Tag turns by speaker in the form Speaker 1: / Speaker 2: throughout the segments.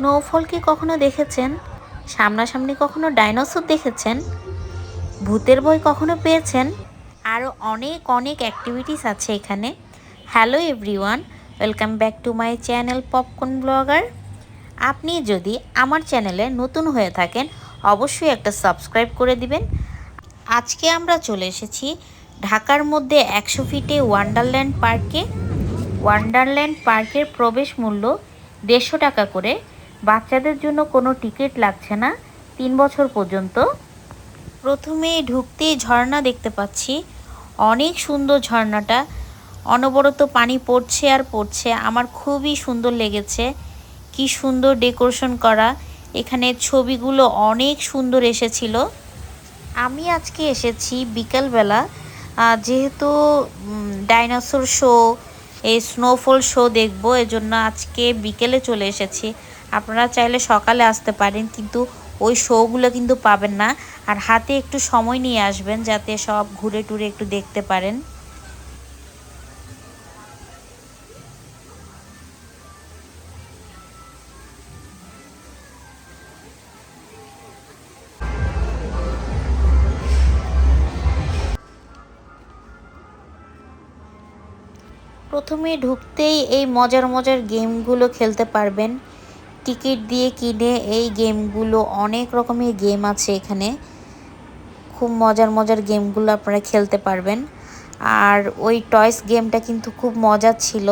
Speaker 1: Snowfall কি কখনো দেখেছেন? সামনাসামনি কখনো ডাইনোসর দেখেছেন? ভূতের বই কখনো পেয়েছেন? আরও অনেক অনেক অ্যাক্টিভিটিস আছে এখানে। Hello everyone welcome back to my channel popcorn blogger আপনি যদি আমার চ্যানেলে নতুন হয়ে থাকেন, অবশ্যই একটা সাবস্ক্রাইব করে দিবেন। আজকে আমরা চলে এসেছি ঢাকার মধ্যে একশো ফিটে ওয়ান্ডারল্যান্ড পার্কে ওয়ান্ডারল্যান্ড পার্কের প্রবেশ মূল্য দেড়শো টাকা করে। বাচ্চাদের জন্য কোনো টিকিট লাগছে না তিন বছর পর্যন্ত। প্রথমে ঢুকতেই ঝর্ণা দেখতে পাচ্ছি। অনেক সুন্দর ঝর্ণাটা। অনবরত পানি পড়ছে আর পড়ছে। আমার খুবই সুন্দর লেগেছে। কি সুন্দর ডেকোরেশন করা। এখানে ছবিগুলো অনেক সুন্দর এসেছিল। আমি আজকে এসেছি বিকালবেলা। যেহেতু ডাইনোসর শো, এই স্নোফল শো দেখব, এজন্য আজকে বিকেলে চলে এসেছি। আপনারা চাইলে সকালে আসতে পারেন, কিন্তু ওই শোগুলো কিন্তু পাবেন না। আর হাতে একটু সময় নিয়ে আসবেন যাতে সব ঘুরে টুরে একটু দেখতে পারেন। প্রথমে ঢুকতেই এই মজার মজার গেমগুলো খেলতে পারবেন। টিকিট দিয়ে কিনে এই গেমগুলো, অনেক রকমের গেম আছে এখানে। খুব মজার মজার গেমগুলো আপনারা খেলতে পারবেন। আর ওই টয়েস গেমটা কিন্তু খুব মজার ছিল।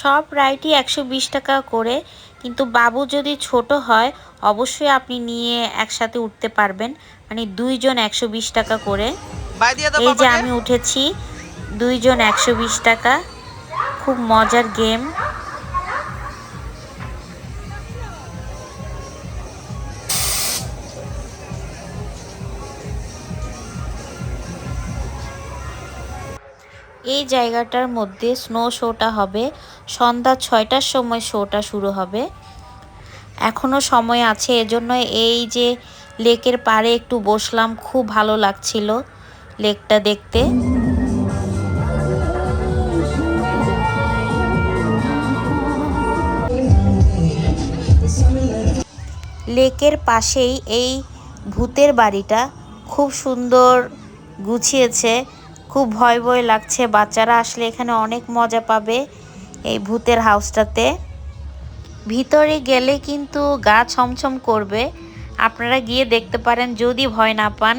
Speaker 1: সব রাইডই একশো বিশ টাকা করে কিন্তু বাবু যদি ছোট হয় অবশ্যই আপনি নিয়ে একসাথে উঠতে পারবেন। মানে দুইজন একশো বিশ টাকা করে। এই যে আমি উঠেছি। দুইজন একশো বিশ টাকা। খুব মজার গেম। এই জায়গাটার মধ্যে স্নো শোটা হবে। সন্ধ্যা ছয়টার সময় শোটা শুরু হবে। এখনও সময় আছে, এজন্য এই যে লেকের পাড়ে একটু বসলাম, খুব ভালো লাগছিল লেকটা দেখতে। লেকের পাশেই এই ভূতের বাড়িটা খুব সুন্দর গুছিয়েছে। খুব ভয় ভয় লাগছে। বাচ্চারা আসলে এখানে অনেক মজা পাবে এই ভূতের হাউসটাতে। ভিতরে গেলে কিন্তু গা ছমছম করবে। আপনারা গিয়ে দেখতে পারেন যদি ভয় না পান।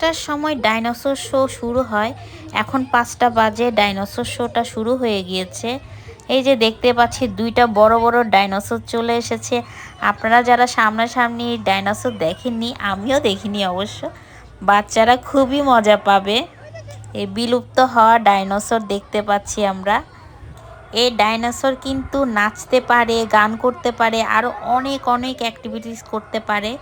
Speaker 1: পাঁচটার সময় ডাইনোসর শো শুরু হয়। এখন পাঁচটা বাজে, ডাইনোসর শোটা শুরু হয়ে গিয়েছে। এই যে দেখতে পাচ্ছি, দুইটা বড় বড় ডাইনোসর চলে এসেছে। আপনারা যারা সামনাসামনি ডাইনোসর দেখেননি, আমিও দেখিনি অবশ্য। বাচ্চারা খুবই মজা পাবে। এই বিলুপ্ত হওয়া ডাইনোসর দেখতে পাচ্ছি আমরা। এই ডাইনোসর কিন্তু নাচতে পারে, গান করতে পারে আরও অনেক অনেক অ্যাক্টিভিটিস করতে পারে।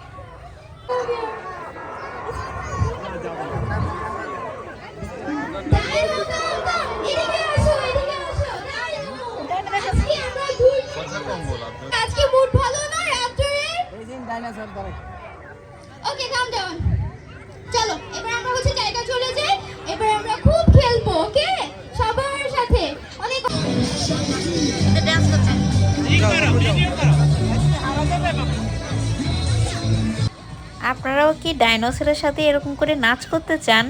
Speaker 2: ধরে।
Speaker 3: ওকে কাম ডাউন চলো এবার আমরা হচ্ছে জায়গা চলে যাই। এবার আমরা খুব খেলব ওকে? সবার সাথে। অনেক
Speaker 1: আপনারাও কি ডাইনোসরের সাথে এরকম করে নাচ করতে চান?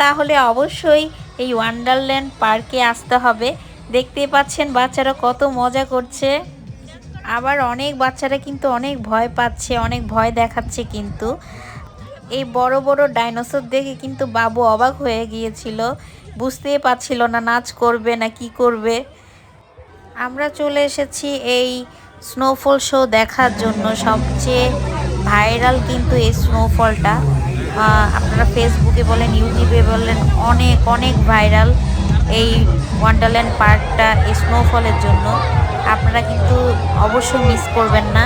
Speaker 1: তাহলে অবশ্যই এই ওয়ান্ডারল্যান্ড পার্কে আসতে হবে। দেখতে পাচ্ছেন বাচ্চারা কত মজা করছে। আবার অনেক বাচ্চারা কিন্তু অনেক ভয় পাচ্ছে, অনেক ভয় দেখাচ্ছে কিন্তু। এই বড় বড় ডাইনোসর দেখে কিন্তু বাবু অবাক হয়ে গিয়েছিল। বুঝতেই পারছিল না নাচ করবে না কি করবে। আমরা চলে এসেছি এই স্নোফল শো দেখার জন্য। সবচেয়ে ভাইরাল কিন্তু এই স্নোফলটা আপনারা ফেসবুকে বলেন ইউটিউবে বলেন, অনেক অনেক ভাইরাল এই ওয়ান্ডারল্যান্ড পার্কটা এই স্নোফলের জন্য। আপনারা কিন্তু অবশ্যই মিস করবেন না।